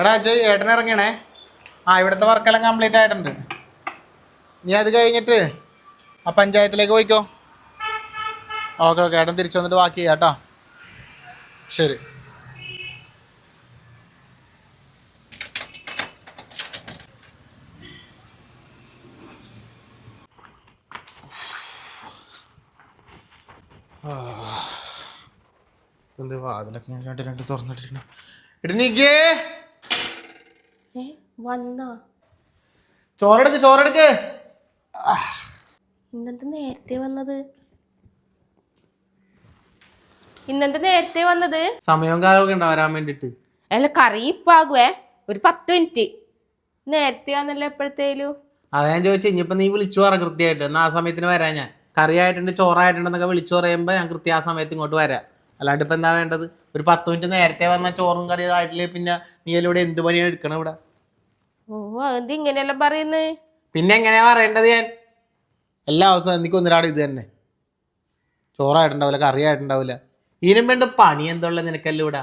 എടാ അജയ് ഏട്ടൻ ഇറങ്ങിയണേ ആ ഇവിടുത്തെ വർക്കെല്ലാം കംപ്ലീറ്റ് ആയിട്ടുണ്ട്. നീ അത് കഴിഞ്ഞിട്ട് ആ പഞ്ചായത്തിലേക്ക് പോയിക്കോ. ഓക്കെ ഓക്കെ ഏട്ടൻ തിരിച്ചു വന്നിട്ട് ബാക്കി ചെയ്യാം കേട്ടോ. ശരി. എന്ത് വാതിലൊക്കെ ഞാൻ രണ്ട് രണ്ട് തുറന്നിട്ടിട്ടുണ്ട് ഇടനീക്കേ ഏ? വന്നാ. ചോറെടുക്ക് ചോറെടുക്ക്. ഇന്നത്തെ നേരത്തെ വന്നത്? ഇന്നത്തെ നേരത്തെ വന്നത്? സമയവും കാലമൊക്കെ ഉണ്ടോ വരാൻ വേണ്ടിട്ട്. അല്ല കറി ഇപ്പാകുവേ. ഒരു പത്ത് മിനിറ്റ്. നേരത്തെ വന്നല്ലോ എപ്പോഴത്തേലും. അതാ ഞാൻ ചോദിച്ചു ഇനിയിപ്പോ നീ വിളിച്ചു പറ കൃത്യമായിട്ട്. എന്നാ ആ സമയത്തിന് വരാൻ ഞാൻ. കറിയായിട്ടുണ്ട് ചോറായിട്ടുണ്ടെന്നൊക്കെ വിളിച്ചു പറയുമ്പോ ഞാൻ കൃത്യ ആ സമയത്ത് ഇങ്ങോട്ട് വരാം. അല്ലാണ്ട് ഇപ്പൊ എന്താ വേണ്ടത്? ഒരു പത്ത് മിനിറ്റ് നേരത്തെ വന്ന ചോറും കറിയും ആയിട്ടില്ലേ പിന്നെ നീ ഇവിടെ എന്ത് പണിയാണ് എടുക്കണം ഇവിടെ? ഓ ഇങ്ങനെയല്ല പറയുന്നത് പിന്നെ എങ്ങനെയാ പറയേണ്ടത് ഞാൻ? എല്ലാ ദിവസവും എനിക്ക് ഒന്നിരാട് ഇത് തന്നെ. ചോറായിട്ടുണ്ടാവില്ല കറിയായിട്ടുണ്ടാവില്ല. ഇതിനും വേണ്ട പണി എന്തുള്ള നിനക്കല്ല ഇവിടെ?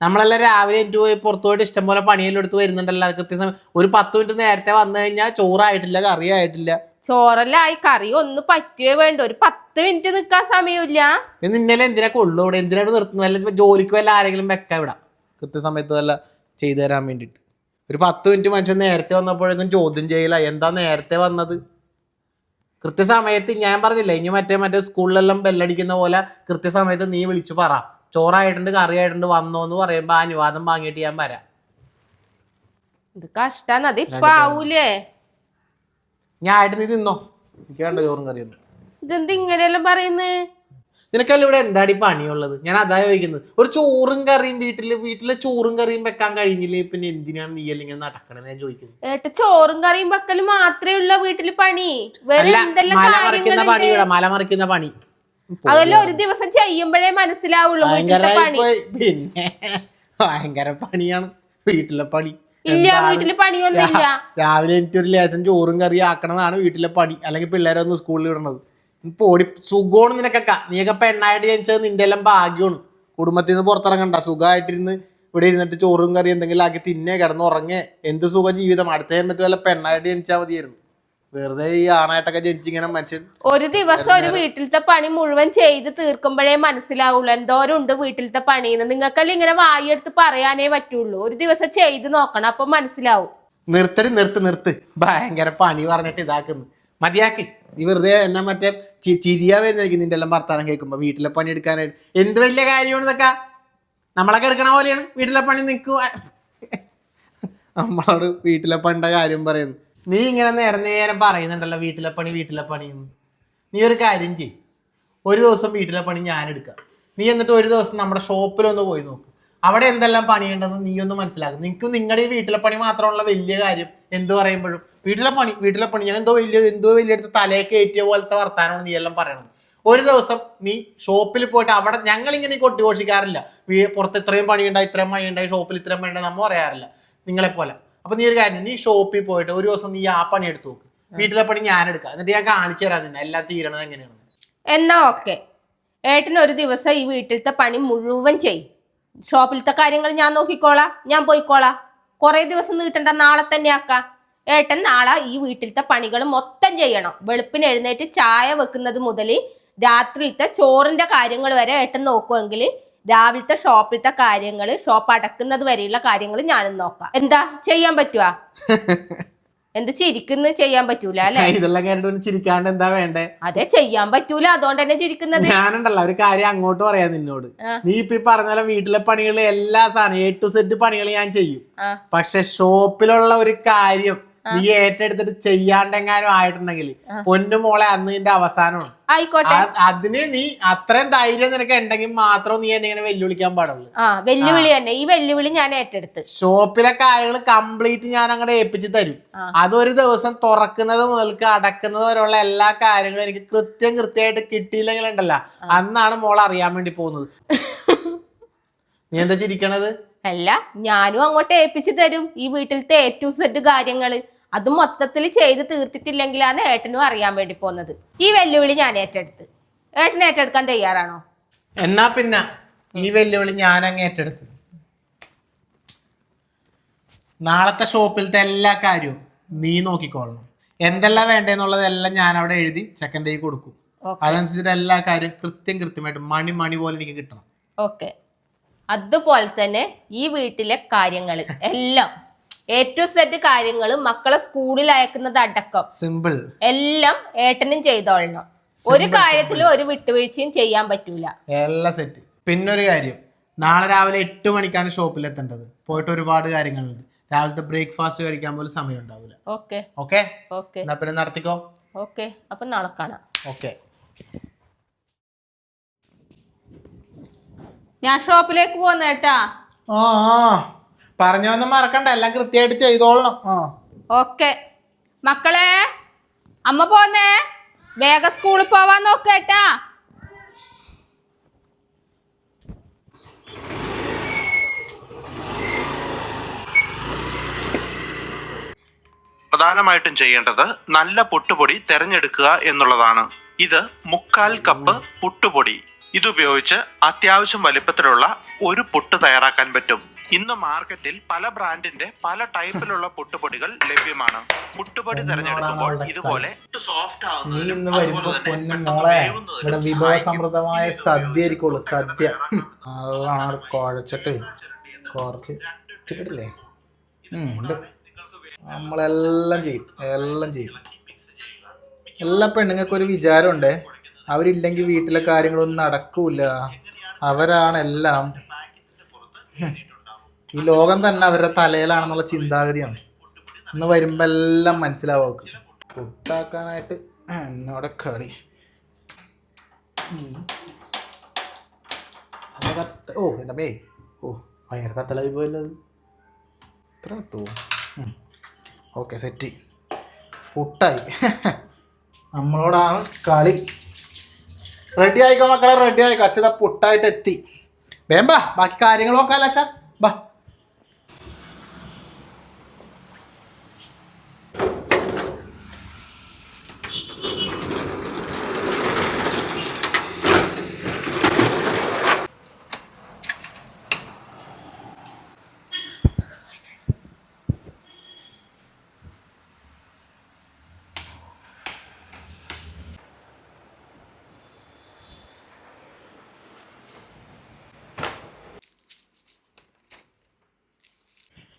നമ്മളെല്ലാം രാവിലെ എനിക്ക് പോയി പുറത്തു പോയിട്ട് ഇഷ്ടംപോലെ പണിയെല്ലാം എടുത്ത് വരുന്നുണ്ടല്ലോ അത് കൃത്യസമയം ഒരു പത്ത് മിനിറ്റ് നേരത്തെ വന്നു കഴിഞ്ഞാൽ ചോറായിട്ടില്ല കറിയായിട്ടില്ല. ചോറെല്ലാം ആയി കറി ഒന്ന് പറ്റുകയോ വേണ്ട. ഒരു പത്ത് മിനിറ്റ് നിക്കാൻ സമയമില്ല. ഇന്നലെ എന്തിനാ കൊള്ളു ഇവിടെ? എന്തിനാണ് നിർത്തുന്നത്? വല്ല ഇപ്പൊ ജോലിക്ക് വല്ല ആരെങ്കിലും വെക്കാം ഇവിടെ? കൃത്യസമയത്ത് വല്ല ചെയ്തു തരാൻ വേണ്ടിയിട്ട്. ഒരു പത്ത് മിനിറ്റ് മനുഷ്യൻ നേരത്തെ വന്നപ്പോഴേക്കും ചോദ്യം ചെയ്യില്ല എന്താ നേരത്തെ വന്നത്? കൃത്യസമയത്ത് ഞാൻ പറഞ്ഞില്ല ഇനി മറ്റേ മറ്റേ സ്കൂളിലെല്ലാം ബെല്ലടിക്കുന്ന പോലെ കൃത്യസമയത്ത് നീ വിളിച്ചു പറ. ചോറായിട്ടുണ്ട് കറിയായിട്ടുണ്ട് വന്നോ എന്ന് പറയുമ്പോ ആ അനുവാദം വാങ്ങിയിട്ട് ഞാൻ വരാം. ഇത് കഷ്ടാന്ന്. അത് ഇപ്പൊ ആവൂലേ? ഞാൻ ആയിട്ട് നീ തിന്നോ? എനിക്ക് വേണ്ട ചോറും കറിയൊന്നും. ഇതെന്ത് ഇങ്ങനെയെല്ലാം പറയുന്നത് നിനക്കല്ല ഇവിടെ എന്താടി പണിയുള്ളത്? ഞാൻ അതാ ചോദിക്കുന്നത്. ഒരു ചോറും കറിയും വീട്ടിൽ വീട്ടിലെ ചോറും കറിയും വെക്കാൻ കഴിഞ്ഞില്ലേ? പിന്നെ എന്തിനാണ് നീ അല്ലെങ്കിൽ നടക്കണെന്ന് ഞാൻ ചോദിക്കുന്നത്. ഏട്ട ചോറും കറിയും വെക്കൽ മാത്രമേ ഉള്ള വീട്ടിൽ പണി. വേറെ മല മറിക്കുന്ന പണി. അതെല്ലാം ഒരു ദിവസം ചെയ്യുമ്പോഴേ മനസ്സിലാവുള്ളൂ ഭയങ്കര പണി. പിന്നെ ഭയങ്കര പണിയാണ് വീട്ടിലെ പണി. ഇല്ല? വീട്ടിൽ പണിയൊന്നുമില്ല. ഇല്ല രാവിലെ എനിക്ക് ഒരു ലേശം ചോറും കറി ആക്കണതാണ് വീട്ടിലെ പണി. അല്ലെങ്കിൽ പിള്ളേരൊന്നും സ്കൂളിൽ വിടണത്. പോടി സുഖമാണ് നിനക്കൊക്കെ. നീയൊക്കെ പെണ്ണായിട്ട് ജനിച്ചത് നിന്റെ എല്ലാം ഭാഗ്യമാണ്. കുടുംബത്തിൽ നിന്ന് പുറത്തിറങ്ങണ്ട. സുഖമായിട്ടിരുന്ന് ഇവിടെ ഇരുന്നിട്ട് ചോറും കറി എന്തെങ്കിലും ആക്കി തിന്നേ കിടന്ന് ഉറങ്ങേ. എന്ത് സുഖ ജീവിതം? അടുത്ത ജന്മത്തിൽ വല്ല പെണ്ണായിട്ട് ജനിച്ചാൽ മതിയായിരുന്നു. വെറുതെ ഈ ആണായിട്ടൊക്കെ ജനിച്ചിങ്ങനെ മനുഷ്യൻ. ഒരു ദിവസം ഒരു വീട്ടിലത്തെ പണി മുഴുവൻ ചെയ്ത് തീർക്കുമ്പോഴേ മനസ്സിലാവുള്ളൂ. എന്തോരം ഉണ്ട് വീട്ടിലത്തെ പണിന്ന്. നിങ്ങൾക്കല്ല ഇങ്ങനെ വായെടുത്ത് പറയാനേ പറ്റുള്ളൂ. ഒരു ദിവസം ചെയ്ത് നോക്കണം. അപ്പൊ മനസ്സിലാവും. നിർത്തടി നിർത്ത് നിർത്ത്. ഭയങ്കര പണി പറഞ്ഞിട്ട് ഇതാക്കുന്നു. മതിയാക്കി. നീ വെറുതെ എന്നാ മറ്റേ ചിരിയാ വരുന്നതായിരിക്കും നിന്റെ എല്ലാം വർത്താനം കേൾക്കുമ്പോൾ വീട്ടിലെ പണി എടുക്കാനായിട്ട്. എന്ത് വലിയ കാര്യമാണ് ഇതൊക്കെ? നമ്മളൊക്കെ എടുക്കണ പോലെയാണ് വീട്ടിലെ പണി നിൽക്കുക നമ്മളോട് വീട്ടിലെ പണിയുടെ കാര്യം പറയുന്നു. നീ ഇങ്ങനെ നേരം നേരം പറയുന്നുണ്ടല്ലോ വീട്ടിലെ പണി വീട്ടിലെ പണി എന്ന്. നീ ഒരു കാര്യം ചെയ് ഒരു ദിവസം വീട്ടിലെ പണി ഞാൻ എടുക്കാം. നീ എന്നിട്ട് ഒരു ദിവസം നമ്മുടെ ഷോപ്പിലൊന്ന് പോയി നോക്ക്. അവിടെ എന്തെല്ലാം പണിയുണ്ടെന്ന് നീ ഒന്ന് മനസ്സിലാക്കും. നിങ്ങൾക്ക് നിങ്ങളുടെ ഈ വീട്ടിലെ പണി മാത്രമുള്ള വലിയ കാര്യം എന്ത് പറയുമ്പോഴും? വീട്ടിലെ പണി വീട്ടിലെ പണി ഞാൻ എന്തോ വലിയ എന്തോ വലിയ അടുത്ത് തലയെ കയറ്റിയ പോലത്തെ വർത്താനമാണ് നീ എല്ലാം പറയണത്. ഒരു ദിവസം നീ ഷോപ്പിൽ പോയിട്ട് അവിടെ ഞങ്ങളിങ്ങനെ കൊട്ടിഘോഷിക്കാറില്ല. പുറത്ത് ഇത്രയും പണിയുണ്ടായി ഇത്രയും പണിയുണ്ടായി ഷോപ്പിൽ ഇത്രയും പണിയുണ്ടായി നമ്മൾ പറയാറില്ല നിങ്ങളെപ്പോലെ. അപ്പൊ നീ ഒരു കാര്യം നീ ഷോപ്പിൽ പോയിട്ട് ഒരു ദിവസം നീ ആ പണി എടുത്തു നോക്ക്. വീട്ടിലെ പണി ഞാൻ എടുക്കാം. എന്നിട്ട് ഞാൻ കാണിച്ചു തരാം നിന്നെ. എല്ലാം തീരണത് എങ്ങനെയാണ് എന്നാ ഓക്കെ. ഏട്ടൻ ഒരു ദിവസം ഈ വീട്ടിലത്തെ പണി മുഴുവൻ ചെയ്യും ഷോപ്പിലത്തെ കാര്യങ്ങൾ ഞാൻ നോക്കിക്കോളാം. ഞാൻ പോയിക്കോളാ. കുറെ ദിവസം നീട്ടണ്ട നാളെ തന്നെ ആക്കാം. ഏട്ടൻ നാളെ ഈ വീട്ടിലത്തെ പണികൾ മൊത്തം ചെയ്യണം. വെളുപ്പിന് എഴുന്നേറ്റ് ചായ വെക്കുന്നത് മുതൽ രാത്രിയിലത്തെ ചോറിന്റെ കാര്യങ്ങൾ വരെ ഏട്ടൻ നോക്കുമെങ്കിൽ രാവിലത്തെ ഷോപ്പിലത്തെ കാര്യങ്ങൾ ഷോപ്പ് അടക്കുന്നത് വരെയുള്ള കാര്യങ്ങൾ ഞാനും നോക്കാം. എന്താ? ചെയ്യാൻ പറ്റുവാ? എന്ത് ചിരിക്കുന്നത് ചെയ്യാൻ പറ്റൂല അല്ലെ? ഇതെല്ലാം കേട്ടിട്ട് ഒന്ന് ചിരിക്കാണ്ട് എന്താ വേണ്ടേ? അതെ ചെയ്യാൻ പറ്റൂല. അതുകൊണ്ട് തന്നെ ചിരിക്കുന്നത്. ഞാനുണ്ടല്ലോ ഒരു കാര്യം അങ്ങോട്ട് പറയാം നിന്നോട്. നീ ഇപ്പൊ പറഞ്ഞ വീട്ടിലെ പണികൾ എല്ലാ സാധനം എ ടു സെറ്റ് പണികൾ ഞാൻ ചെയ്യും. പക്ഷെ ഷോപ്പിലുള്ള ഒരു കാര്യം നീ ഏറ്റെടുത്തിട്ട് ചെയ്യാണ്ടെങ്ങാനും ആയിട്ടുണ്ടെങ്കിൽ പൊന്നു മോളെ അന്ന് നിന്റെ അവസാനമാണ്. ആയിക്കോട്ടെ. അതിന് നീ അത്രയും ധൈര്യം നിനക്ക് ഉണ്ടെങ്കിൽ മാത്രം നീ എന്നെ ഇങ്ങനെ വെല്ലുവിളിക്കാൻ പാടുള്ളൂ. ആ വെല്ലുവിളി തന്നെ. ഈ വെല്ലുവിളി ഞാൻ ഏറ്റെടുത്ത്. ഷോപ്പിലെ കാര്യങ്ങൾ കംപ്ലീറ്റ് ഞാൻ അങ്ങോട്ട് ഏൽപ്പിച്ച് തരും. അതൊരു ദിവസം തുറക്കുന്നത് മുതൽക്ക് അടക്കുന്നത് വരെയുള്ള എല്ലാ കാര്യങ്ങളും എനിക്ക് കൃത്യം കൃത്യമായിട്ട് കിട്ടിയില്ലെങ്കിൽ ഉണ്ടല്ലോ. അന്നാണ് മോൾ അറിയാൻ വേണ്ടി പോകുന്നത്. നീ എന്താ ചിരിക്കണത്? അല്ല ഞാനും അങ്ങോട്ട് ഏൽപ്പിച്ചു തരും. ഈ വീട്ടിലത്തെ എ ടു സെറ്റ് കാര്യങ്ങൾ. അത് മൊത്തത്തിൽ ചെയ്ത് തീർത്തിട്ടില്ലെങ്കിലാണ് ഏട്ടനും അറിയാൻ വേണ്ടി പോകുന്നത് ഈ വെല്ലുവിളി ഞാൻ ഏറ്റെടുത്ത്. ഏട്ടൻ ഏറ്റെടുക്കാൻ തയ്യാറാണോ? എന്നാ പിന്നെ ഈ വെല്ലുവിളി ഞാൻ അങ്ങ് ഏറ്റെടുത്ത്. നാളത്തെ ഷോപ്പിലത്തെ എല്ലാ കാര്യവും നീ നോക്കിക്കോളണം. എന്തെല്ലാം വേണ്ടെന്നുള്ളതെല്ലാം ഞാൻ അവിടെ എഴുതി ചെക്കന്റെ കൈ കൊടുക്കും. അതനുസരിച്ച് അതനുസരിച്ചിട്ട് എല്ലാ കാര്യവും കൃത്യം കൃത്യമായിട്ട് മണി മണി പോലെ എനിക്ക് കിട്ടണം. ഓക്കെ. അതുപോലെ തന്നെ ഈ വീട്ടിലെ കാര്യങ്ങൾ എല്ലാം എ ടു സെറ്റ് കാര്യങ്ങൾ മക്കളെ സ്കൂളിൽ അയക്കുന്നത് അടക്കം. സിമ്പിൾ എല്ലാം ഏട്ടനും ചെയ്തോളണം. ഒരു കാര്യത്തിലും ഒരു വിട്ടുവീഴ്ചയും ചെയ്യാൻ പറ്റൂല. എല്ലാം സെറ്റ് പിന്നെ ഒരു കാര്യം നാളെ രാവിലെ എട്ട് മണിക്കാണ് ഷോപ്പിൽ എത്തേണ്ടത്. പോയിട്ട് ഒരുപാട് കാര്യങ്ങളുണ്ട്. രാവിലത്തെ ബ്രേക്ക്ഫാസ്റ്റ് കഴിക്കാൻ പോലും സമയം ഉണ്ടാവില്ല ഓക്കെ ഓക്കെ ഓക്കെ എന്നാ പിന്നെ നടത്തിക്കോ? ഓക്കെ അപ്പൊ നാളെ കാണാം. ഓക്കെ ഞാൻ ഷോപ്പിലേക്ക് പോന്നേട്ടാ ആ ആ. പറഞ്ഞൊന്നും മറക്കണ്ട എല്ലാം കൃത്യമായിട്ട് ചെയ്തോളണം. ആ. ഓക്കെ. മക്കളെ അമ്മ പോന്നേ. വേഗം സ്കൂളിൽ പോവാൻ നോക്കേട്ടാ പ്രധാനമായിട്ടും ചെയ്യേണ്ടത് നല്ല പുട്ടുപൊടി തിരഞ്ഞെടുക്കുക എന്നുള്ളതാണ്. ഇത് മുക്കാൽ കപ്പ് പുട്ടുപൊടി. ഇതുപയോഗിച്ച് അത്യാവശ്യം വലിപ്പത്തിലുള്ള ഒരു പുട്ട് തയ്യാറാക്കാൻ പറ്റും. ഇന്ന് മാർക്കറ്റിൽ പല ബ്രാൻഡിന്റെ പല ടൈപ്പിലുള്ള പുട്ടുപൊടികൾ ലഭ്യമാണ്. പുട്ടുപൊടി തിരഞ്ഞെടുക്കുമ്പോൾ ഇതുപോലെ സോഫ്റ്റ് നീ ഇന്ന് വരുമ്പോ പൊന്നും മോളെ ഇവിടെ വിഭവസമൃദ്ധമായ സദ്യ ആയിരിക്കുള്ളൂ സദ്യ. കുഴച്ചിട്ട് കുറച്ച് ഇട്ടിട്ടില്ലേ? ഉണ്ട്. നമ്മളെല്ലാം ചെയ്യും എല്ലാം ചെയ്യും. എല്ലാ പെണ്ണുങ്ങൾക്കൊരു ഒരു വിചാരമുണ്ട്. അവരില്ലെങ്കിൽ വീട്ടിലെ കാര്യങ്ങളൊന്നും നടക്കൂല. അവരാണ് എല്ലാം. ഹും. ഈ ലോകം തന്നെ അവരുടെ തലയിലാണെന്നുള്ള ചിന്താഗതിയാണ്. ഇന്ന് വരുമ്പോ എല്ലാം മനസ്സിലാവും അവർക്ക്. ഫുഡാക്കാനായിട്ട് എന്നോടെ കളി. ഓ എന്റെ മേ. ഓ ഭയങ്കര കത്തലായി പോയല്ലോ അത്. ഇത്ര കത്തോ? Okay set. പുട്ടായി. നമ്മളോടാണ് കളി. റെഡി ആയിക്കോ മക്കളെ റെഡി ആയിക്കോ. അച്ഛത പുട്ടായിട്ട് എത്തി. വേമ്പാ ബാക്കി കാര്യങ്ങൾ നോക്കാമല്ലോ അച്ഛാ. ബാ.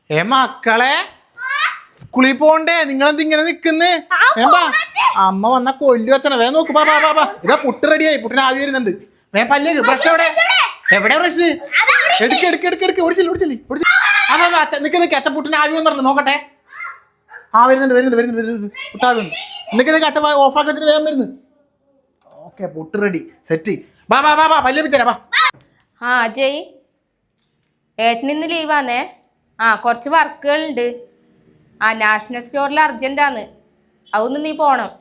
ഏ മക്കളെ? സ്കൂളിൽ പോണ്ടേ? നിങ്ങളെന്ത് ഇങ്ങനെ നിക്കുന്നേ? വേമ്പാ അമ്മ വന്ന കൊല്ലു അച്ഛനെ. വേ നോക്ക് പാ പാ ഇതാ പുട്ട് റെഡിയായി പുട്ടിന് ആവി വരുന്നുണ്ട്. വേ പല്ലേ ബ്രഷ് എവിടെ? എവിടെ ബ്രഷ് എടുക്ക് എടുക്ക് എടുക്ക് എടുക്ക്. ഓടിച്ചില്ല ഓടിച്ചില്ല ഓടിച്ചില്ല. ആ ബാ, ബാ, അച്ഛ നിക്ക് നിക്ക് അച്ഛൻ പുട്ടിന് ആവി വന്നിട്ടുണ്ട്. നോക്കട്ടെ. ആ വരുന്നുണ്ട് വരുന്നുണ്ട് വരുന്നുണ്ട് വരുന്നുണ്ട് പുട്ടാകുന്നു നിക്ക് നിക്ക് അച്ഛൻ ഓഫാക്കി വെച്ചിട്ട് വേഗം വരുന്നു. Okay puttu ready set. ബാ ബാ ബാ ബാ പല്ലേ പിറ്റേ ബാ. ആ അജയ് ഏട്ടനിന്ന് ലീവാന്നേ ആ കുറച്ച് വർക്കുകളുണ്ട്. ആ നാഷണൽ സ്റ്റോറിൽ അർജന്റാന്ന് അതൊന്ന് നീ പോണം.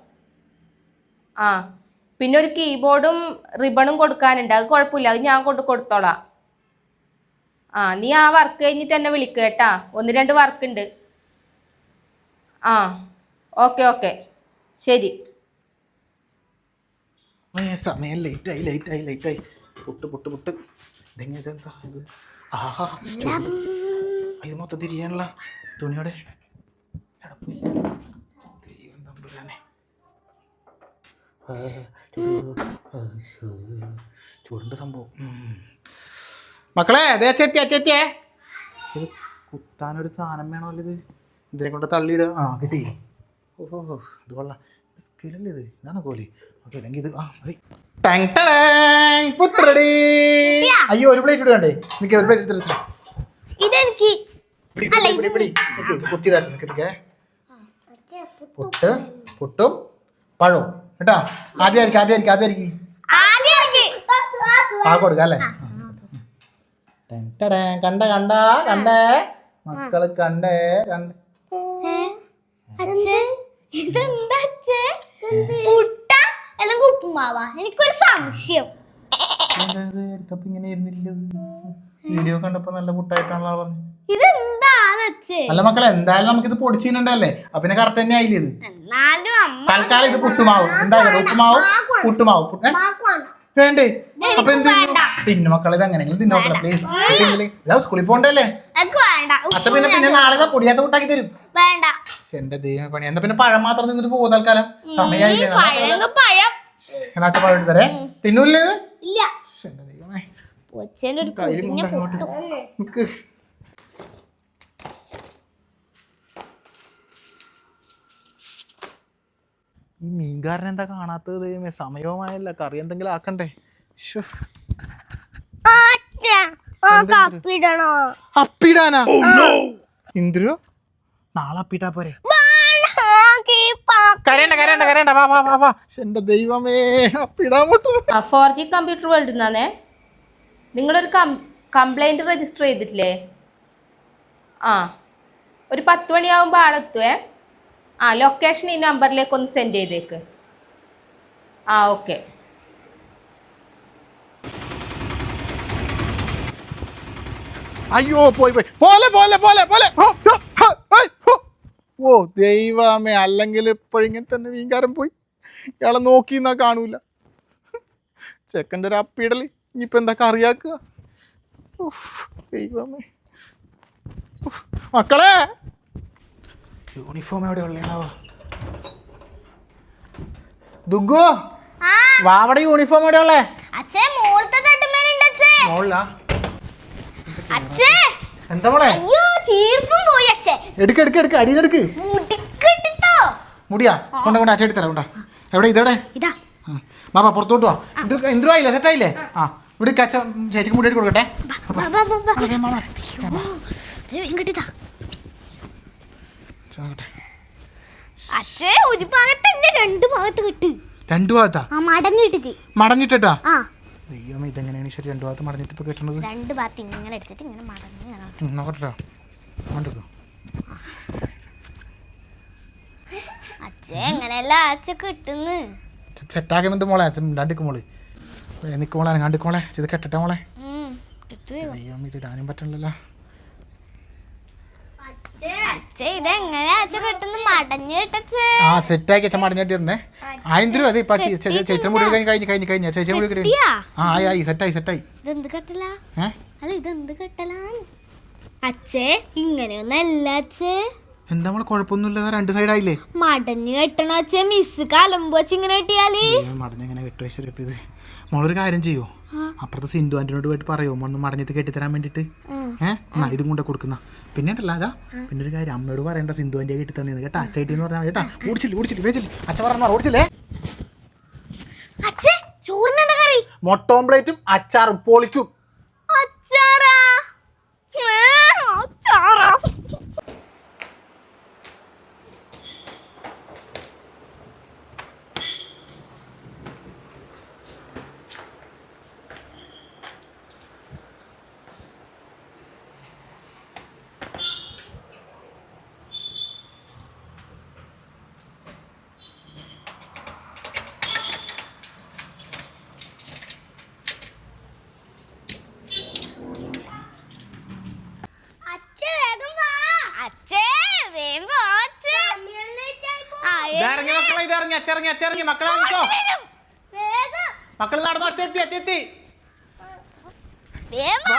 ആ പിന്നെ ഒരു കീബോർഡും റിബണും കൊടുക്കാനുണ്ട്. അത് കുഴപ്പമില്ല. അത് ഞാൻ കൊണ്ട് കൊടുത്തോളാം. ആ നീ ആ വർക്ക് കഴിഞ്ഞിട്ട് എന്നെ വിളിക്കുക കേട്ടാ. ഒന്ന് രണ്ട് വർക്ക് ഉണ്ട് ആ ഓക്കെ ഓക്കെ ശരി. സമയം ലേറ്റ് ആയി ലേറ്റ് ആയി ലേറ്റ് ആയി. പുട്ട് പുട്ട് പുട്ട്. ഇതെങ്ങനെ ഇതെന്താ ഇത് ചുവട്. ഇത് മൊത്തം തിരിയാനുള്ള തുണിയോടെ ദൈവം തമ്പുരാനെ. ചൂടുണ്ട് സംഭവം. മക്കളെ അതേ അച്ചെത്തി അച്ചെത്തിയേ. ഇത് കുത്താനൊരു സാധനം വേണമല്ലോ ഇത്. ഇതിനെ കൊണ്ട് തള്ളിയിടുക ആ കിട്ടി. ഓഹോ ഇത് കൊള്ളാം. സ്കില്ലല്ലേ ഇത്. ഇതാണ് കോലി. ഓക്കെ ഇല്ലെങ്കിൽ ഇത്. ആ മതി. അയ്യോ ഒരു പ്ലേറ്റ് ഇടുകണ്ടേ നിൽക്കേ ഒരു പ്ലേറ്റ് എടുത്തിട്ട്. ഇതെനിക്ക് കുത്തിയിടാ അച്ഛൻ, പുട്ട് പുട്ടും പഴവും. കേട്ടോ? ആദ്യമായിരിക്കും ആദ്യമായിരിക്കും ആദ്യമായിരിക്കും. ആ കൊടുക്കാം അല്ലേ? കണ്ട കണ്ട കണ്ടേ. മക്കൾ കണ്ടേ കണ്ടേ. ഉപ്പുമാവാ? എനിക്കൊരു സംശയം. എടുത്തപ്പോ ഇങ്ങനെ ഇരുന്നില്ല വീഡിയോ കണ്ടപ്പോ നല്ല പുട്ടായിട്ടാണല്ലോ അച്ഛൻ അല്ല മക്കളെ എന്തായാലും നമുക്കിത് പൊടിച്ചിട്ടുണ്ടല്ലേ? അപ്പൊ പിന്നെ കറക്റ്റ് തന്നെ ആയില്ലേ ഇത്? തൽക്കാലം ഇത് പുട്ടുമാവും. എന്തായാലും ഉപ്പുമാവും പുട്ടുമാവും? വേണ്ടേ? അപ്പൊ എന്ത് തിന്നു? മക്കളെ ഇത് തിന്നു മക്കളെ പ്ലീസ് ഇതാ സ്കൂളിൽ പോകണ്ടല്ലേ അച്ഛൻ പിന്നെ പിന്നെ നാളെ പൊടിയാത്ത കൂട്ടാക്കി തരും. വേണ്ട. എന്റെ ദൈവം പണി. എന്നാ പിന്നെ പഴം മാത്രം തിന്നിട്ട് പോകും തൽക്കാലം. സമയമായില്ലേ എന്നാ അച്ഛൻ പഴം തരേ തിന്നൂല്ലേ ഇത്? എന്റെ ദൈവമേ ഒരു കയ്യിൽ കുഞ്ഞ കൊണ്ട് അങ്ങോട്ട് പൊട്ടും നിക്ക്. ഈ മീൻകാരൻ എന്താ കാണാത്തത്? ദൈവമേ സമയവുമായല്ല. കറി എന്തെങ്കിലും ആക്കണ്ടേ? അപ്പിടാനാ? ഇന്ദ്രു നാളെ അപ്പിട്ടാ പോരെ. എന്റെ ദൈവമേ അപ്പിടാൻ ഫോർ ജി കമ്പ്യൂട്ടർ വേൾഡ് നിന്നാണേ. നിങ്ങളൊരു കംപ്ലൈന്റ് രജിസ്റ്റർ ചെയ്തിട്ടില്ലേ? ആ ഒരു പത്ത് മണിയാവുമ്പോൾ ആളെത്തുവേ. ആ ലൊക്കേഷൻ ഈ നമ്പറിലേക്ക് ഒന്ന് സെൻഡ് ചെയ്തേക്ക്. ആ ഓക്കെ അയ്യോ പോയി പോയി. പോലെ പോലെ പോലെ പോലെ. ഓ ദൈവമേ അല്ലെങ്കിൽ ഇപ്പോഴിങ്ങനെ തന്നെ മീൻകാരൻ പോയി. ഇയാളെ നോക്കി എന്നാ കാണൂല. ചെക്കന്റെ ഒരു അപ്പിടൽ. ഇനിയിപ്പോൾ എന്താ കറിയാക്കുക ദൈവമേ. മക്കളെ! യൂണിഫോം എവിടെ ഉള്ളോ ദുഗു വാവടെ യൂണിഫോം എവിടെ ഉള്ളേ? അച്ഛേ മോളത്തെ തട്ടുമേലുണ്ട് അച്ഛേ. മോളിലാ. അച്ഛേ. എന്താ മോളെ? അയ്യോ ചീർപ്പും പോയി അച്ഛേ. എടുക്ക് എടുക്ക് എടുക്ക്. അടിയിലെടുക്ക് മുടിക്കിട്ടോ മുടിയാ? കൊണ്ട കൊണ്ട അച്ചടി തരാം കൊണ്ടാ. എവിടെ ഇതെവിടെ? ഇതാ. ബാബാ പുറത്തോട്ട് വാ. ഇന്ദ്രു ഇന്ദ്രു ആയില്ലേ? സെറ്റായില്ലേ ആ. ഇവിടെ കച്ച ചേച്ചിക്ക് മുടി കൊടുക്കട്ടെ ബാ, ബാ, ബാ, ബാ. ഓക്കേ, മാമാ. ദേ, ഇങ്ങോട്ടിതാ ചോദിക്കട്ടെ. അച്ഛേ ഒരു ഭാഗത്തല്ല രണ്ട് ഭാഗത്ത് കിട്ട്. രണ്ടു ഭാഗത്താ? ഇട്ടിട്ട് മടഞ്ഞിട്ടാ ആ. ദൈവമേ ഇതെങ്ങനെയാണ് ശരി രണ്ടു ഭാഗത്ത് മടഞ്ഞിട്ട് ഇപ്പൊ കിട്ടണത്? രണ്ട് ഭാഗത്ത് ഇങ്ങനെ എടുത്തിട്ട് ഇങ്ങനെ ഉം, നോക്കട്ടെ അങ്ങോട്ട് അച്ഛേ എങ്ങനെയല്ല അച്ഛ കിട്ടുന്നു? സെറ്റാക്കുന്നുണ്ട് മോളെ. രണ്ടിക്ക് മോൾ. നിക്ക് മോളെ മോളെ. ഇത് കെട്ടട്ടെ മോളെ. ദൈവം ഇത് ഇടാനും പറ്റണില്ലല്ലോ. ആ സെറ്റാക്കി അച്ഛൻ മടഞ്ഞിട്ടിരുന്നേ ആ ഇന്ദ്രു അത്? ഇപ്പൊ ചേച്ചി മുടി കഴിഞ്ഞ് കഴിഞ്ഞ് കഴിഞ്ഞ് കഴിഞ്ഞ. ചേച്ചി മുടി കഴിഞ്ഞ് ആ ആയി ആയി സെറ്റായി. സെറ്റായി അച്ഛേ ഇങ്ങനെയൊന്നല്ല അച്ഛേ. എന്താ കുഴപ്പമൊന്നുമില്ല. രണ്ട് സൈഡായില്ലേ? മടഞ്ഞ് കെട്ടണ അച്ഛേ. മിസ് കലമ്പോ വെച്ച് ഇങ്ങനെ കെട്ടിയാൽ. മടഞ്ഞെങ്ങനെ കെട്ടു വെച്ചിട്ട് ഇത് മോളൊരു കാര്യം ചെയ്യോ? അപ്പുറത്തെ സിന്ധു ആന്റിനോട് പോയിട്ട് പറയോ? മടഞ്ഞിട്ട് കെട്ടിത്തരാൻ വേണ്ടിട്ട് ഏഹ് എന്നാ ഇതും കൊണ്ട് കൊടുക്കുന്ന പിന്നെ ഉണ്ടല്ലോ അതാ. പിന്നെ ഒരു കാര്യം അമ്മയോട് പറയണ്ട സിന്ധു കിട്ടി തന്നിന്ന്. കേട്ടാ അച്ചായിട്ട് എന്ന് പറഞ്ഞാൽ കേട്ടാ ഓടിച്ചില്ല ഓടിച്ചില്ല വേച്ചില്ല അച്ഛൻ പറഞ്ഞാൽ ഓടിച്ചില്ലേ? മുട്ട ഓംപ്ലേറ്റും അച്ചാറും പൊളിക്കും അച്ചാറാ ഏ, അച്ചാറാ അച്ഛേ വേഗം വാ അച്ഛേ വേഗം വാ അച്ഛേ ആ, ഏ, ഇറങ്ങി മക്കളെ ഇത് ഇറങ്ങി അച്ചിറങ്ങി അച്ചിറങ്ങി മക്കളെ മക്കൾ നടന്നു അച്ചെത്തി അച്ചെത്തി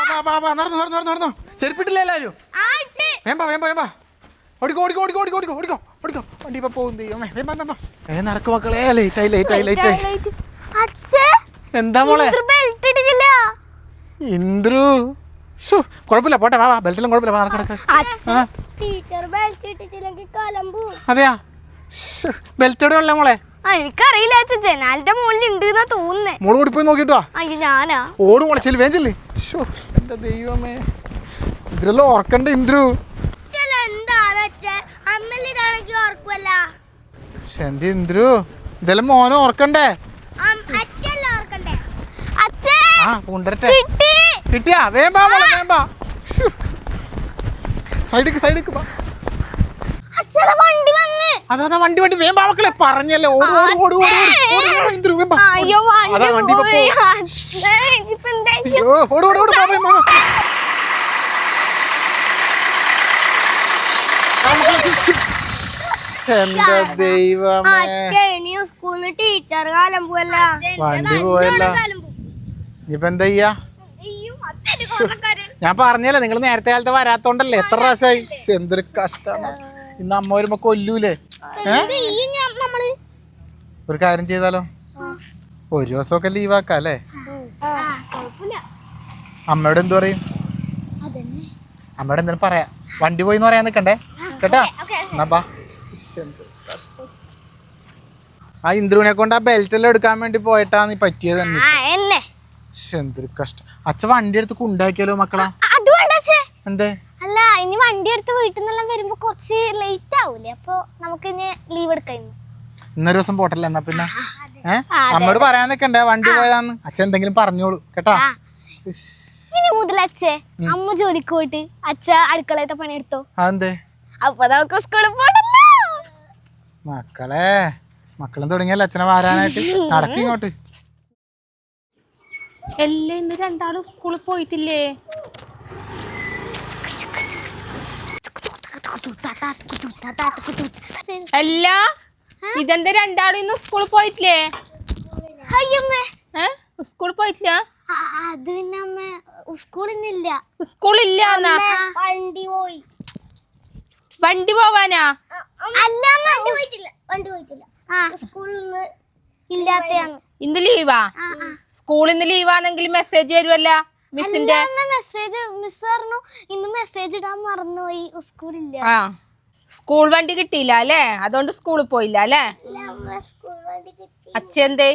വാ. വാ. വാ നടന്നു നടന്നു നടന്നു നടന്നു. ചെരുപ്പിട്ടില്ല എല്ലാവരും വേമ്പാ വേമ്പാ വേമ്പാ. ഓടിക്കോ ഓടിക്കോ ഓടിക്കോ ഓടിക്കോ ഓടിക്കോ ഓടിക്കോ ഓടിക്കോ. വണ്ടി ഇപ്പൊ പോകും ദൈവമേ. വേമ്പ വേമ്പ ഏ നടക്ക് മക്കളെ. ലേറ്റ് ആയി ലേറ്റ് ആയി ലേറ്റ് ആയി. അച്ഛേ എന്താ മോളെ? ഇന്ദ്രു കുഴപ്പമില്ല പോട്ടെ വാ വാ ബെൽറ്റിലും കുഴപ്പമില്ല വാ അതെയാ? ബെൽറ്റ് എവിടെ ഉള്ള മോളെ? എനിക്കറിയില്ല ജനാലിന്റെ മുകളിൽ ഉണ്ട് എന്നാ തോന്നുന്നേ. മോൾ കൂടി പോയി നോക്കിട്ടോ ഞാനാ. ഓട് മോളെ ചെല്ലു വേം എന്റെ ദൈവമേ. ഇതിലെല്ലാം ഓർക്കണ്ട ഇന്ദ്രു? എന്റെ ഇന്ദ്രു? ഇതെല്ലാം മോനെ ഓർക്കണ്ടേ? ആ കൊണ്ടുവരട്ടെ. കിട്ടി! കിട്ടിയാ? വേമ്പാ മോളെ വേമ്പാ സൈഡിക്ക് സൈഡിക്ക് വണ്ടി അതാ വണ്ടി വണ്ടി വേമ്പാ മക്കളെ പറഞ്ഞല്ലേ ഓട് ഓടി ഓടി ഓടി അതാ വണ്ടി ഓട് ഓട് ഓട് എന്റെ ദൈവമേ. സ്കൂളിൽ ടീച്ചർ കാലം വണ്ടി പോയല്ല ഇനിയിപ്പോ എന്താ ചെയ്യാ? ഞാൻ പറഞ്ഞല്ലേ നിങ്ങൾ നേരത്തെ കാലത്ത് വരാത്തോണ്ടല്ലേ? എത്ര പ്രാവശ്യമായി? എന്തൊരു കഷ്ടമാണ്. ഇന്ന് അമ്മ വരുമ്പോ കൊല്ലൂലേ? ഒരു കാര്യം ചെയ്താലോ? ഒരു ദിവസമൊക്കെ ലീവാക്കാം അല്ലേ? അമ്മയോട് എന്തു പറയും? അതന്നെ. അമ്മയോട് എന്തെങ്കിലും പറയാ? വണ്ടി പോയി എന്ന് പറയാൻ നിൽക്കണ്ടേ? കേട്ടാ? എന്നാ. ആ ഇന്ദ്രുവിനെ കൊണ്ട് ആ ബെൽറ്റ് എല്ലാം എടുക്കാൻ വേണ്ടി പോയിട്ടാണ് ഈ പറ്റിയത് തന്നെ എന്തൊരു കഷ്ടം. അച്ഛ വണ്ടി എടുത്ത് കൊണ്ടാക്കിയാലോ മക്കളാ. എന്തേ? ഇനി വണ്ടി എടുത്ത് വീട്ടിൽ നിന്നെല്ലാം വരുമ്പോ കുറച്ച് ലേറ്റ് ആവൂലേ? അപ്പൊ നമുക്ക് ഇനി ലീവ് എടുക്കാം ഇന്ന് ഇന്നൊരു ദിവസം പോട്ടല്ലേ എന്നാ പിന്നെ? ഏ? അമ്മയോട് പറയാൻ നിക്കണ്ടേ വണ്ടി പോയതാന്ന്? അച്ഛൻ എന്തെങ്കിലും പറഞ്ഞോളൂ കേട്ടോ? ഇനി മുതൽ അച്ഛേ അമ്മ ജോലിക്ക് പോയിട്ട് അച്ഛ അടുക്കളയത്തെ പണിയെടുത്തോ അതെന്തേ? അപ്പൊ നമുക്ക് സ്കൂളിൽ പോകണ്ടല്ലോ മക്കളെ മക്കളും തുടങ്ങിയല്ലേ അച്ഛനെ വാരാനായിട്ട്? നടക്കിങ്ങോട്ട് എല്ലാം ഇന്ന് രണ്ടാളും സ്കൂളിൽ പോയിട്ടില്ലേ? അല്ല ഇതെന്താ രണ്ടാളും ഇന്ന് സ്കൂളിൽ പോയിട്ടില്ലേ? സ്കൂളിൽ പോയിട്ടില്ല? അത് പിന്നെ അമ്മ സ്കൂളിന്നില്ല സ്കൂളില്ല എന്നാ? വണ്ടി പോയി. വണ്ടി പോവാനാ? അല്ല വണ്ടി പോയിട്ടില്ല സ്കൂളിൽ ഇല്ലാത്തയാണ് ഇന്ന് ലീവാ സ്കൂളിൽ നിന്ന് ലീവാണെങ്കിൽ മെസ്സേജ് വരുമല്ല മിസ്സിന്റെ മെസ്സേജ് മിസ് പറഞ്ഞു ഇന്ന് മെസ്സേജ് ഇടാൻ മറന്നുപോയി സ്കൂളില്ല ആ സ്കൂൾ വണ്ടി കിട്ടിയില്ല അല്ലേ? അതുകൊണ്ട് സ്കൂളിൽ പോയില്ല അല്ലേ? സ്കൂൾ വണ്ടി കിട്ടി. അച്ഛന്തേ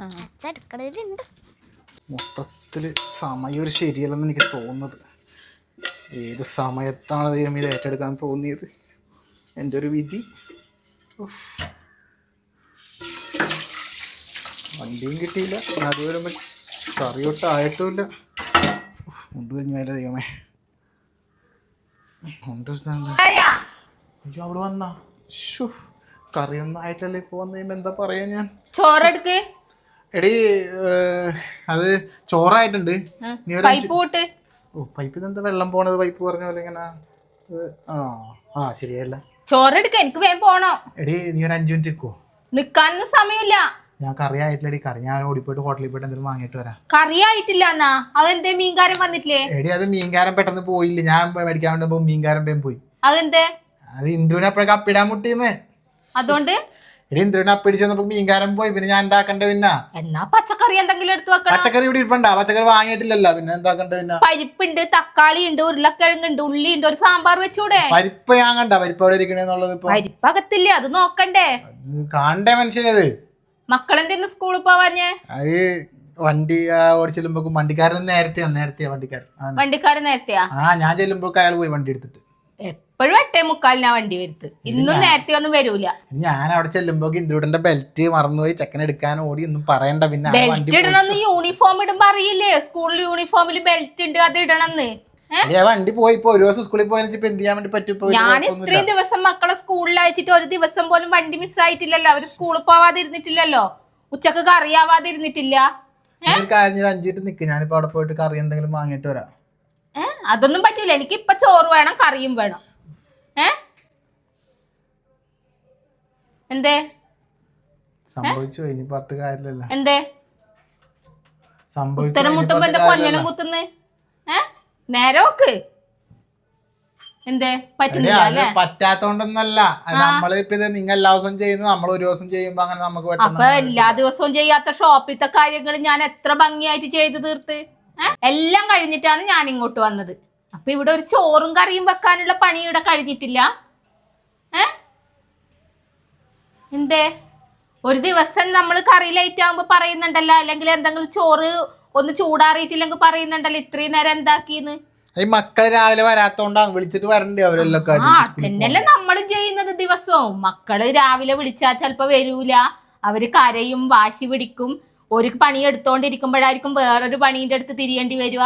ആ. അച്ഛ അടുക്കളയിലുണ്ട്. മൊത്തത്തിൽ സമയം ഒരു ശരിയല്ലെന്ന് എനിക്ക് തോന്നുന്നത്. ഏത് സമയത്താണ് ദൈവം ഇത് ഏറ്റെടുക്കാൻ തോന്നിയത്? എന്റെ ഒരു വിധി. വണ്ടിയും കിട്ടിയില്ല. അതുപോലെ അത് വരുമ്പോൾ കറിയൊട്ടായിട്ടുമില്ല ഉണ്ട് കഴിഞ്ഞാലേ ദൈവമേ. സാധനം. അയ്യോ അവൾ വന്നാ. ഷു കറിയൊന്നും ആയിട്ടല്ലേ ഇപ്പൊ വന്നു? എന്താ പറയാ ഞാൻ? ചോറെടുക്ക്. എടി അത് ചോറായിട്ടുണ്ട്. നീ ഒരു ഓ പൈപ്പിൽ എന്താ വെള്ളം പോണത്? പൈപ്പ് പറഞ്ഞ പോലെ ഇങ്ങനെ ഇത്. ആ ആ ശരിയല്ല ചോറെടുക്ക എനിക്ക് വേഗം പോണോ. എടി നീ ഒരു അഞ്ചു മിനിറ്റ് നിൽക്കുവോ നിക്കാനൊന്നും സമയമില്ല. ഞാൻ കറി ആയിട്ടില്ലടി. കറി ഞാൻ ഓടിപ്പോയിട്ട് ഹോട്ടലിൽ പോയിട്ട് എന്തെങ്കിലും വാങ്ങിയിട്ട് വരാം. കറി ആയിട്ടില്ല എന്നാ? അതെന്തേ മീൻകാരൻ വന്നിട്ടില്ലേ? എടി അത് മീൻകാരൻ പെട്ടെന്ന് പോയില്ല. ഞാൻ മേടിക്കാൻ വേണ്ടി മീൻകാരൻ വേഗം പോയി. അതെന്തേ? അത് ഇന്ദ്രുവിനെ അപ്പോഴൊക്കെ അപ്പിടാൻ മുട്ടിന്ന്? അതുകൊണ്ട്? എടി ഇന്ദ്രുവിനെ അപ്പിടിച്ച് വന്നപ്പോ മീൻകാരൻ പോയി. പിന്നെ ഞാൻ എന്താക്കണ്ടേ പിന്നെ? എന്നാ പച്ചക്കറി എന്തെങ്കിലും എടുത്തു വെക്കണം. പച്ചക്കറി ഇവിടെ ഇരിപ്പണ്ട. പച്ചക്കറി വാങ്ങിയിട്ടില്ലല്ലോ. പിന്നെ എന്താക്കണ്ടേ പിന്നെ? പരിപ്പുണ്ട് തക്കാളി ഉണ്ട് ഉരുളക്കിഴങ്ങ് ഉണ്ട് ഉള്ളി ഉണ്ട് ഒരു സാമ്പാർ വെച്ചൂടെ? പരിപ്പ് ഞാൻ കണ്ട. പരിപ്പ് എവിടെ ഇരിക്കണേന്നുള്ളത് ഇപ്പൊ? പരിപ്പകത്തില്ലേ അത് നോക്കണ്ടേ? കാണണ്ടേ മനുഷ്യനത് മക്കളെന്തെന്ന് സ്കൂളിൽ പോവാഞ്ഞേ? അത് വണ്ടി ഓടിച്ചെല്ലുമ്പോ ഓടിച്ച് വണ്ടിക്കാരൻ നേരത്തെ നേരത്തെ വണ്ടിക്കാരൻ. വണ്ടിക്കാരൻ നേരത്തെയാ? ആ ഞാൻ ചെല്ലുമ്പോ അയാൾ പോയി വണ്ടി എടുത്തിട്ട്. എപ്പോഴും എട്ടേ മുക്കാലിനാ വണ്ടി വരുത്ത്. ഇന്നും നേരത്തെ ഒന്നും വരൂല. ഞാൻ അവിടെ ചെല്ലുമ്പോ ഇന്ദ്രൂടന്റെ ബെൽറ്റ് മറന്നുപോയി ചെക്കൻ എടുക്കാൻ ഓടി ഒന്നും പറയണ്ട പിന്നെ ബെൽറ്റ് ഇടണമെന്ന് യൂണിഫോം ഇടുമ്പോ അറിയില്ലേ? സ്കൂളിൽ യൂണിഫോമിൽ ബെൽറ്റ് ഉണ്ട് അത് ഇടണമെന്ന്. ആ വണ്ടി പോയി ഇപ്പൊ ഒരു ദിവസം സ്കൂളിൽ പോയെന്ന് ഇപ്പൊ എന്ത് ചെയ്യാൻ വേണ്ടി പറ്റും? ഞാൻ. ഇത്രയും ദിവസം മക്കളെ സ്കൂളിൽ അയച്ചിട്ട് ഒരു ദിവസം പോലും വണ്ടി മിസ്സായിട്ടില്ലല്ലോ അവർ സ്കൂളിൽ പോവാതിരുന്നിട്ടില്ലല്ലോ. ഉച്ചയ്ക്ക് കറിയാവാതിരുന്നിട്ടില്ല നീ ഒരു കാര്യം ചെയ്യ്, ഒരു അഞ്ചു മിനിറ്റ് നിക്ക്. ഞാനിപ്പോ അവിടെ പോയിട്ട് കറി എന്തെങ്കിലും വാങ്ങിയിട്ട് വരാം. ഏഹ് അതൊന്നും പറ്റൂല. എനിക്ക് ഇപ്പൊ ചോറ് വേണം കറിയും വേണം. ഏ? എന്തേ? സംഭവിച്ചു ഇനി പറഞ്ഞിട്ട് കാര്യമില്ലല്ലോ. എന്തേ? സംഭവിച്ചു മുട്ടുമ്പോ എന്താ കൊഞ്ഞനം. കുത്തുന്ന്? നേരോക്ക് എന്തേ? പറ്റുന്നില്ല പറ്റാത്തോണ്ടൊന്നല്ല. നമ്മൾ ഇപ്പൊ ഇത് നിങ്ങൾ എല്ലാ ദിവസവും ചെയ്യുന്നത് നമ്മൾ ഒരു ദിവസം ചെയ്യുമ്പോ അങ്ങനെ നമുക്ക് അപ്പൊ എല്ലാ ദിവസവും ചെയ്യാത്ത ഷോപ്പിലത്തെ കാര്യങ്ങൾ ഞാൻ എത്ര ഭംഗിയായിട്ട് ചെയ്തു തീർത്ത്? എല്ലാം കഴിഞ്ഞിട്ടാണ് ഞാൻ ഇങ്ങോട്ട് വന്നത്. അപ്പൊ ഇവിടെ ഒരു ചോറും കറിയും വെക്കാനുള്ള പണി ഇവിടെ കഴിഞ്ഞിട്ടില്ല. ഏ? എന്തേ? ഒരു ദിവസം നമ്മൾ കറി ലൈറ്റ് ആകുമ്പോ പറയുന്നുണ്ടല്ലോ അല്ലെങ്കിൽ എന്തെങ്കിലും ചോറ് ഒന്ന് ചൂടാറിയിട്ടില്ലെങ്കിൽ പറയുന്നുണ്ടല്ലോ ഇത്രയും നേരം എന്താക്കിന്ന്? ഈ മക്കൾ രാവിലെ വരാത്തോണ്ടാണ് വിളിച്ചിട്ട് വരണ്ടേ അവരെല്ലാം ആ കാര്യം അതന്നെയല്ലേ നമ്മളും ചെയ്യുന്നത് ദിവസവും. മക്കൾ രാവിലെ വിളിച്ചാൽ ചിലപ്പോ വരൂല. അവർ കരയും വാശി പിടിക്കും. ഒരു പണി എടുത്തോണ്ടിരിക്കുമ്പോഴായിരിക്കും വേറൊരു പണീന്റെ അടുത്ത് തിരിയേണ്ടി വരിക.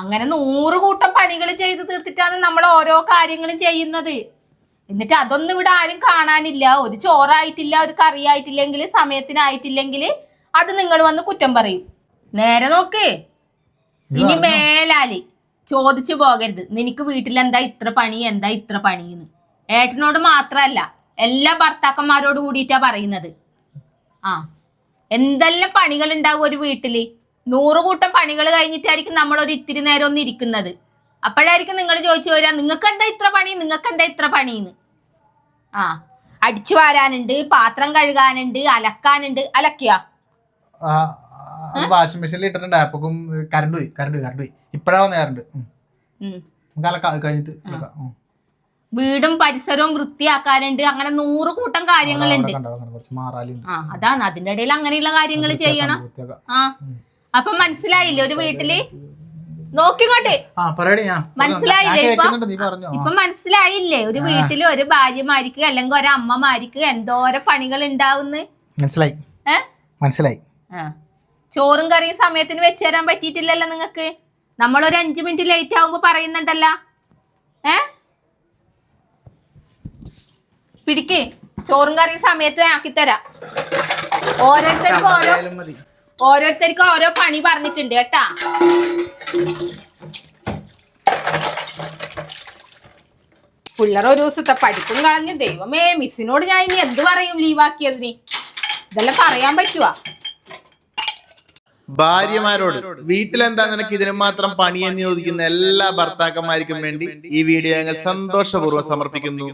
അങ്ങനെ നൂറ് കൂട്ടം പണികൾ ചെയ്ത് തീർത്തിട്ടാണ് നമ്മൾ ഓരോ കാര്യങ്ങളും ചെയ്യുന്നത്. എന്നിട്ട് അതൊന്നും ഇവിടെ ആരും കാണാനില്ല. ഒരു ചോറായിട്ടില്ല ഒരു കറി ആയിട്ടില്ലെങ്കിൽ സമയത്തിനായിട്ടില്ലെങ്കിൽ അത് നിങ്ങൾ വന്ന് കുറ്റം പറയും. നേരെ നോക്ക്. ഇനി മേലാൽ. ചോദിച്ചു പോകരുത്. നിനക്ക് വീട്ടിൽ എന്താ ഇത്ര പണി? എന്താ ഇത്ര പണിന്ന്? ഏട്ടനോട് മാത്രല്ല എല്ലാ ഭർത്താക്കന്മാരോട് കൂടിയിട്ടാ പറയുന്നത്. ആ എന്തെല്ലാം പണികൾ ഉണ്ടാവും ഒരു വീട്ടിൽ? നൂറുകൂട്ടം പണികൾ കഴിഞ്ഞിട്ടായിരിക്കും നമ്മൾ ഒരു ഇത്തിരി നേരം ഒന്ന് ഇരിക്കുന്നത്. അപ്പോഴായിരിക്കും നിങ്ങൾ ചോദിച്ചു വരാ നിങ്ങൾക്ക് എന്താ ഇത്ര പണി? നിങ്ങൾക്ക് എന്താ ഇത്ര പണിന്ന്? ആ അടിച്ചു വാരാനുണ്ട് പാത്രം കഴുകാനുണ്ട് അലക്കാനുണ്ട്. അലക്കിയാ? വാഷിംഗ് മെഷീനിൽ ഇട്ടിട്ടുണ്ട്. അപ്പൊക്കും കറണ്ട് പോയി കറണ്ട് പോയി കറണ്ട് പോയി. ഇപ്പഴാ വന്ന കറണ്ട് ഉം. നമുക്ക് അലക്കാം കഴിഞ്ഞിട്ട് വീടും പരിസരവും വൃത്തിയാക്കാനുണ്ട്. അങ്ങനെ നൂറ് കൂട്ടം കാര്യങ്ങളുണ്ട്. ആ അതാണ്. അതിന്റെ ഇടയിൽ അങ്ങനെയുള്ള കാര്യങ്ങൾ ചെയ്യണം. ആ. അപ്പൊ മനസ്സിലായില്ലേ ഒരു വീട്ടിൽ? നോക്കിക്കോട്ടെ. മനസ്സിലായില്ലേ ഇപ്പൊ? മനസ്സിലായില്ലേ? ഒരു വീട്ടിൽ ഒരു ഭാര്യമാർക്ക് അല്ലെങ്കിൽ ഒരു അമ്മമാർക്ക് എന്തോരം പണികൾ ഉണ്ടാവുന്നു? മനസ്സിലായി. മനസ്സിലായി. ആ. ചോറും കറിയും സമയത്തിന് വെച്ച് തരാൻ പറ്റിയിട്ടില്ലല്ലോ നിങ്ങക്ക് നമ്മളൊരു അഞ്ചു മിനിറ്റ് ലേറ്റ് ആവുമ്പോ പറയുന്നുണ്ടല്ല. ഏ? പിടിക്ക്. ചോറും കറിയും സമയത്ത് ആക്കിത്തരാം ഓരോരുത്തർക്കും ഓരോ ഓരോരുത്തർക്കും ഓരോ പണി പറഞ്ഞിട്ടുണ്ട് കേട്ടാ. പിള്ളേർ ഒരു ദിവസത്തെ പഠിപ്പും കളഞ്ഞു ദൈവമേ മിസ്സിനോട് ഞാൻ ഇനി എന്ത് പറയും? ലീവാക്കിയതിന് ഇതെല്ലാം പറയാൻ പറ്റുവാ. ഭാര്യമാരോട് വീട്ടിലെന്താ നിനക്ക് ഇതിനു മാത്രം പണിയെന്ന് ചോദിക്കുന്ന എല്ലാ ഭർത്താക്കന്മാർക്കും വേണ്ടി ഈ വീഡിയോ ഞങ്ങൾ സന്തോഷപൂർവം സമർപ്പിക്കുന്നു.